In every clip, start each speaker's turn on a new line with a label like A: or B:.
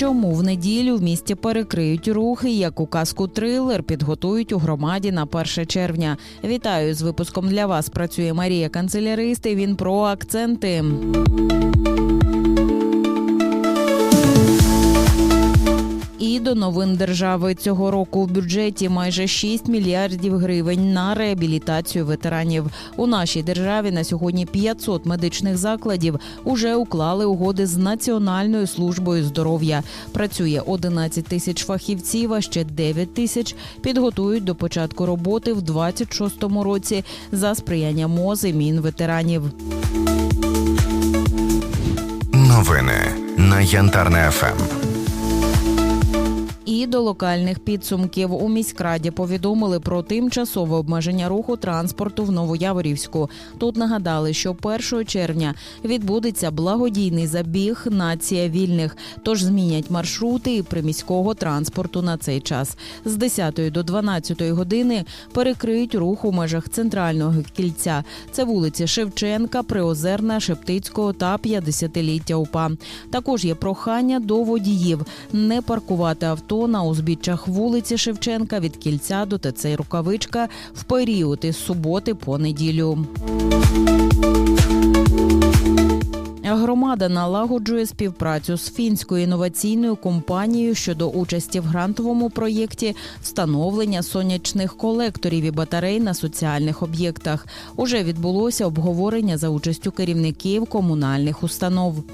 A: Чому в неділю в місті перекриють рухи, як у казку трилер підготують у громаді на 1 червня? Вітаю з випуском для вас. Працює Марія Канцелярист. і Він про акценти. До новин держави цього року в бюджеті майже 6 мільярдів гривень на реабілітацію ветеранів. У нашій державі на сьогодні 500 медичних закладів уже уклали угоди з Національною службою здоров'я. Працює 11 тисяч фахівців, а ще 9 тисяч підготують до початку роботи в 26-му році за сприяння МОЗ і Мінветеранів.
B: Новини на Янтарне ФМ.
A: До локальних підсумків у міськраді повідомили про тимчасове обмеження руху транспорту в Новояворівську. Тут нагадали, що 1 червня відбудеться благодійний забіг нація вільних, тож змінять маршрути і приміського транспорту на цей час. З 10 до 12 години перекриють рух у межах центрального кільця. Це вулиці Шевченка, Приозерна, Шептицького та 50-ліття УПА. Також є прохання до водіїв не паркувати авто на узбіччях вулиці Шевченка від кільця до ТЦ Рукавичка в період із суботи по неділю. Громада налагоджує співпрацю з фінською інноваційною компанією щодо участі в грантовому проєкті встановлення сонячних колекторів і батарей на соціальних об'єктах. Уже відбулося обговорення за участю керівників комунальних установ.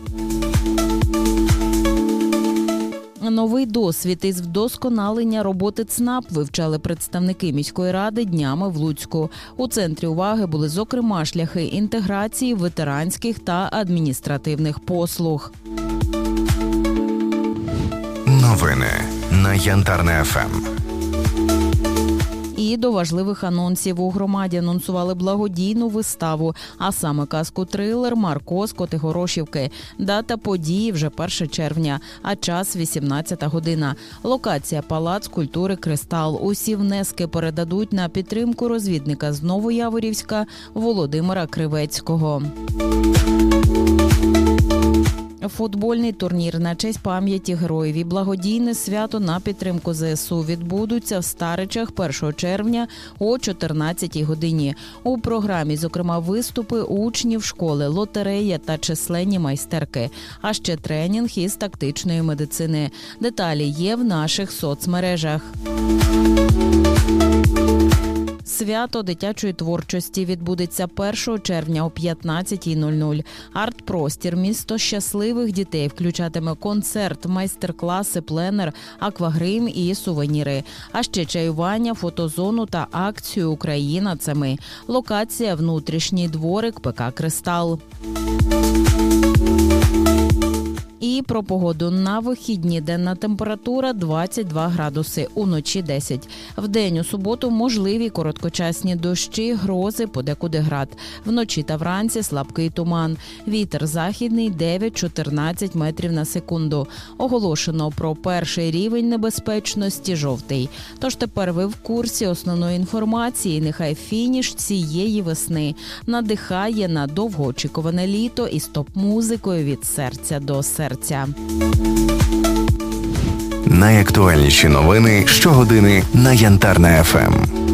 A: Новий досвід із вдосконалення роботи ЦНАП вивчали представники міської ради днями в Луцьку. У центрі уваги були зокрема шляхи інтеграції ветеранських та адміністративних послуг.
B: Новини на Янтарне ФМ.
A: І до важливих анонсів у громаді анонсували благодійну виставу, а саме казку трилер Марко з Котигорошівки. Дата події вже 1 червня, а час 18 година. Локація Палац культури Кристал. Усі внески передадуть на підтримку розвідника з Новояворівська Володимира Кривецького. Футбольний турнір на честь пам'яті героїв і благодійне свято на підтримку ЗСУ відбудуться в Старичах 1 червня о 14 годині. У програмі, зокрема, виступи учнів школи, лотерея та численні майстерки, а ще тренінг із тактичної медицини. Деталі є в наших соцмережах. Свято дитячої творчості відбудеться 1 червня о 15.00. Арт-простір місто щасливих дітей включатиме концерт, майстер-класи, пленер, аквагрим і сувеніри. А ще чаювання, фотозону та акцію Україна. Це ми. Локація внутрішній дворик ПК Кристал. І про погоду на вихідні денна температура 22 градуси, уночі 10. В день у суботу можливі короткочасні дощі, грози, подекуди град. Вночі та вранці слабкий туман. Вітер західний 9-14 метрів на секунду. Оголошено про перший рівень небезпечності жовтий. Тож тепер ви в курсі основної інформації. Нехай фініш цієї весни надихає на довгоочікуване літо із топ-музикою від серця до серця.
B: Найактуальніші новини щогодини на Янтарне ФМ.